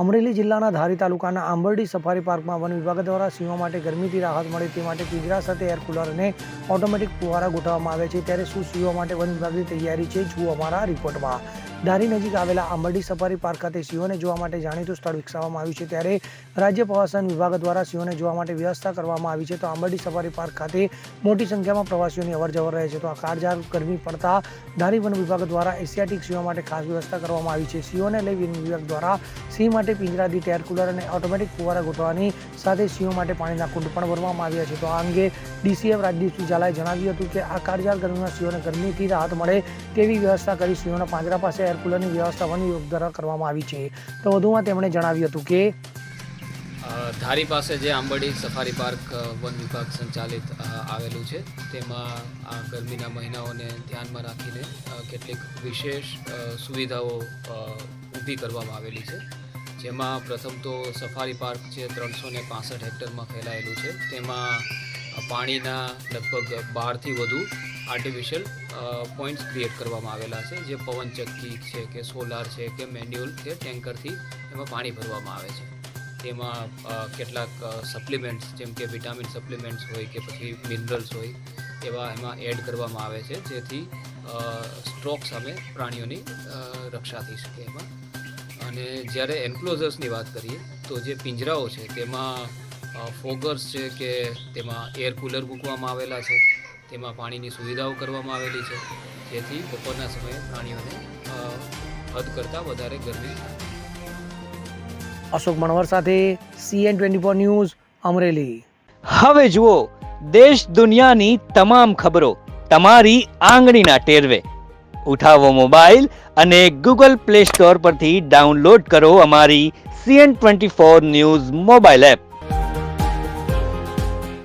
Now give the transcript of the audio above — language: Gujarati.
અમરેલી જિલ્લાના ધારી તાલુકાના આંબરડી સફારી પાર્કમાં વન વિભાગ દ્વારા સિંહો માટે ગરમીથી રાહત મળે તે માટે પિંજરા સાથે એર કુલર અને ઓટોમેટિક ફુવારા ગોઠવવામાં આવે છે. ત્યારે શું સિંહો માટે વન વિભાગની તૈયારી છે, જુઓ અમારા રિપોર્ટમાં. ધારી નજીક આવેલા આંબરડી સફારી પાર્ક ખાતે સિંહોને જોવા માટે જાણીતું સ્થળ વિકસાવવામાં આવ્યું છે. ત્યારે રાજ્ય પ્રવાસન વિભાગ દ્વારા સિંહોને જોવા માટે વ્યવસ્થા કરવામાં આવી છે. તો આંબરડી સફારી પાર્ક ખાતે મોટી સંખ્યામાં પ્રવાસીઓની અવરજવર રહે છે. તો આ કાળઝાળ ગરમી પડતા ધારી વન વિભાગ દ્વારા એશિયાટિક સિંહો માટે ખાસ વ્યવસ્થા કરવામાં આવી છે. સિંહોને લઈ વન વિભાગ દ્વારા સિંહ માટે પિંજરાથી એર કુલર અને ઓટોમેટિક ફુવારા ગોઠવવાની સાથે સિંહો માટે પાણીના કુંડ પણ ભરવામાં આવ્યા છે. તો આ અંગે ડીસીએફ રાજદીપસિંહ ઝાલાએ જણાવ્યું હતું કે આ કાળઝાળ ગરમીમાં સિંહોને ગરમીથી રાહત મળે તેવી વ્યવસ્થા કરી સિંહોના પાંજરા પાસે એર કુલરની વ્યવસ્થા વન વિભાગ દ્વારા કરવામાં આવી છે. તો વધુમાં તેમણે જણાવ્યું હતું કે ધારી પાસે જે આંબડી સફારી પાર્ક વન વિભાગ સંચાલિત આવેલું છે, તેમાં આ ગરમીના મહિનાઓને ધ્યાનમાં રાખીને કેટલીક વિશેષ સુવિધાઓ ઊભી કરવામાં આવેલી છે. જેમાં પ્રથમ તો સફારી પાર્ક છે ત્રણસો ને પાસઠ હેક્ટરમાં ફેલાયેલું છે, તેમાં પાણીના લગભગ બારથી વધુ આર્ટિફિશિયલ પોઈન્ટ્સ ક્રિએટ કરવામાં આવેલા છે. જે પવનચક્કી છે કે સોલાર છે કે મેન્યુઅલ કે ટેન્કરથી એમાં પાણી ભરવામાં આવે છે. તેમાં કેટલાક સપ્લિમેન્ટ્સ જેમ કે વિટામિન સપ્લિમેન્ટ્સ હોય કે પછી મિનરલ્સ હોય એવા એમાં એડ કરવામાં આવે છે. જેથી સ્ટ્રોક સામે પ્રાણીઓની રક્ષા થઈ શકે એમાં. અને જ્યારે એન્ક્લોઝર્સની વાત કરીએ તો જે પિંજરાઓ છે તેમાં ફોગર્સ છે કે તેમાં એર કુલર મૂકવામાં આવેલા છે તેમાં પાણીની સુવિધાઓ કરવામાં આવેલી છે જેથી બપોરના સમયે પ્રાણીઓને હદ કરતાં વધારે ગરમી અશોક મણવર સાથે CN twenty four news Amreli. હવે જુઓ દેશ દુનિયાની તમામ ખબરો તમારી આંગળીના ટેરવે. ઉઠાવો મોબાઈલ અને ગૂગલ પ્લે સ્ટોર પરથી ડાઉનલોડ કરો અમારી CN twenty four news mobile app.